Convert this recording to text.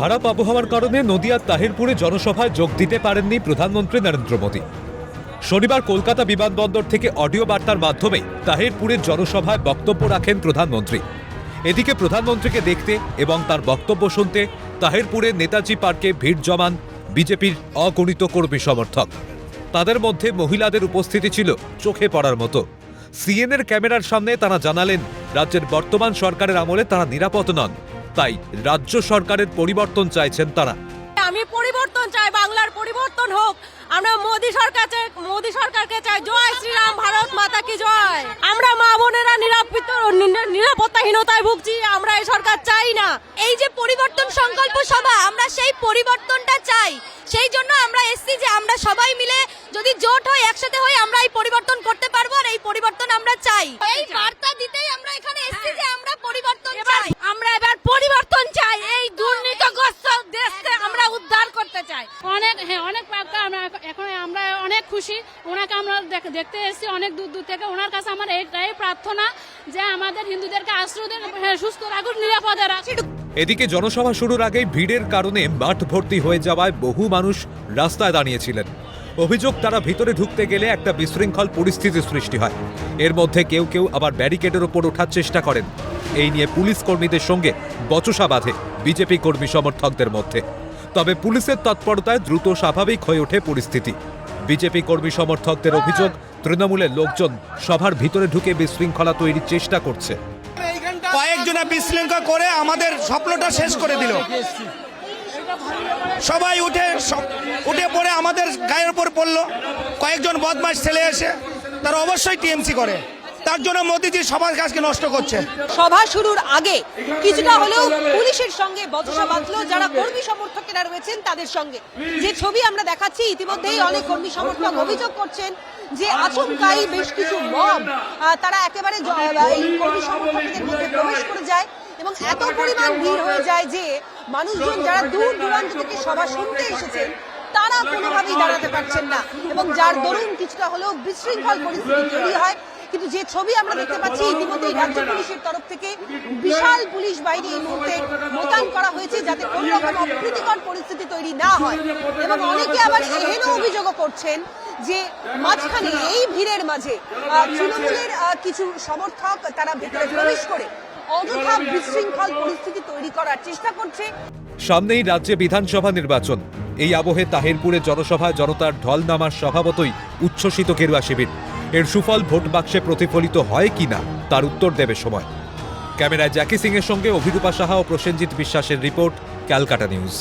খারাপ আবহাওয়ার কারণে নদিয়ার তাহিরপুরে জনসভায় যোগ দিতে পারেননি প্রধানমন্ত্রী নরেন্দ্র মোদী। শনিবার কলকাতা বিমানবন্দর থেকে অডিও বার্তার মাধ্যমে তাহিরপুরের জনসভায় বক্তব্য রাখেন প্রধানমন্ত্রী। এদিকে প্রধানমন্ত্রীকে দেখতে এবং তার বক্তব্য শুনতে তাহিরপুরের নেতাজি পার্কে ভিড় জমান বিজেপির অগণিত কর্মী সমর্থক। তাদের মধ্যে মহিলাদের উপস্থিতি ছিল চোখে পড়ার মতো। সিএনএর ক্যামেরার সামনে তারা জানালেন, রাজ্যের বর্তমান সরকারের আমলে তারা নিরাপদ নন। তাই রাজ্য সরকারের পরিবর্তন চাইছেন তারা। আমি পরিবর্তন চাই, বাংলার পরিবর্তন হোক। আমরা মোদি সরকার চাই- মোদি সরকারকে চাই। জয় শ্রীরাম, ভারত মাতা কি জয়। আমরা মা বোনেরা নিরাপদ নিরাপত্তাহীনতায় ভুগছি, আমরা এই সরকার চাই না। এই যে পরিবর্তন সংকল্প সভা, আমরা সেই পরিবর্তনটা চাই। সেই জন্য আমরা এসছি যে আমরা সবাই মিলে যদি জোট হয়, একসাথে হয়ে আমরা এই পরিবর্তন করতে পারব, আর এই পরিবর্তন আমরা চাই এই বার্তা দিতেই আমরা এখানে এসছি যে আমরা পরিবর্তন চাই আমরা এবার পরিবর্তন চাই এই দুর্নীতিগ্রস্ত দেশকে আমরা উদ্ধার অনেক হ্যাঁ অনেক আমরা এখন আমরা অনেক খুশি। ওনাকে আমরা দেখতে এসেছি অনেক দূর দূর থেকে। ওনার কাছে আমার এইটাই প্রার্থনা যে আমাদের হিন্দুদেরকে আশ্রয় হ্যাঁ, সুস্থ রাখুন নিরাপদে রাখুন এদিকে জনসভা শুরুর আগেই ভিড়ের কারণে মাঠ ভর্তি হয়ে যাওয়ায় বহু মানুষ রাস্তায় দাঁড়িয়েছিলেন। অভিযোগ তারা ভিতরে ঢুকতে গেলে একটা বিশৃঙ্খল পরিস্থিতির সৃষ্টি হয়। এর মধ্যে কেউ কেউ আবার ব্যারিকেডের ওপর ওঠার চেষ্টা করেন। এই নিয়ে পুলিশ কর্মীদের সঙ্গে বচসা বাঁধে বিজেপি কর্মী সমর্থকদের মধ্যে। তবে পুলিশের তৎপরতায় দ্রুত স্বাভাবিক হয়ে ওঠে পরিস্থিতি। বিজেপি কর্মী সমর্থকদের অভিযোগ তৃণমূলের লোকজন সভার ভিতরে ঢুকে বিশৃঙ্খলা তৈরির চেষ্টা করছে। কয়েকজনা বিশৃঙ্খলা করে আমাদের স্বপ্নটা শেষ করে দিল। সবাই উঠে উঠে পড়ে আমাদের গায়ের উপর পড়ল। কয়েকজন বদমাস ছেলে এসে, তারা অবশ্যই টিএমসি করে। তার জন্য মোদিজি সবার কাজকে নষ্ট করছে সভা শুরুর আগে কিছুটা হলেও পুলিশের সঙ্গে বচসা বাঁধলো, যারা কর্মী সমর্থকেরা রয়েছেন তাদের সঙ্গে। যে ছবি আমরা দেখাচ্ছি, ইতিমধ্যেই অনেক কর্মী সমর্থক অভিযোগ করছেন যে আচমকাই বেশ কিছু মব তারা একেবারে কর্মী সমর্থকদের মধ্যে প্রবেশ করে যায় এবং এত পরিমাণ ভিড় হয়ে যায় যে মানুষজন যারা দূর দূরান্ত থেকে সভা শুনতে এসেছেন, তারা কোনোভাবেই দাঁড়াতে পারছেন না। এবং যার দরুন কিছুটা হলেও বিশৃঙ্খল পরিস্থিতি তৈরি হয় কিন্তু যে ছবি আমরা দেখতে পাচ্ছি ইতিমধ্যেই রাজ্য পুলিশের তরফ থেকে বিশাল পুলিশ বাহিনী এই মুহূর্তে মোতায়েন করা হয়েছে যাতে কোনো রকম অপ্রীতিকর পরিস্থিতি তৈরি না হয়। এবং অনেকে আবার এহেন অভিযোগও করছেন যে মাঝখানে এই ভিড়ের মাঝে তৃণমূলের কিছু সমর্থক তারা ভেতরে প্রবেশ করে অযথা বিশৃঙ্খল পরিস্থিতি তৈরি করার চেষ্টা করছে। সামনেই রাজ্যে বিধানসভা নির্বাচন। এই আবহে তাহিরপুরে জনসভায় জনতার ঢল নামার স্বভাবতই উচ্ছ্বসিত কেরুয়া শিবির। এর সুফল ভোট বাক্সে প্রতিফলিত হয় কি না, তার উত্তর দেবে সময়। ক্যামেরায় জ্যাকি সিংয়ের সঙ্গে অভিরূপা সাহা ও প্রসেনজিৎ বিশ্বাসের রিপোর্ট, ক্যালকাটা নিউজ।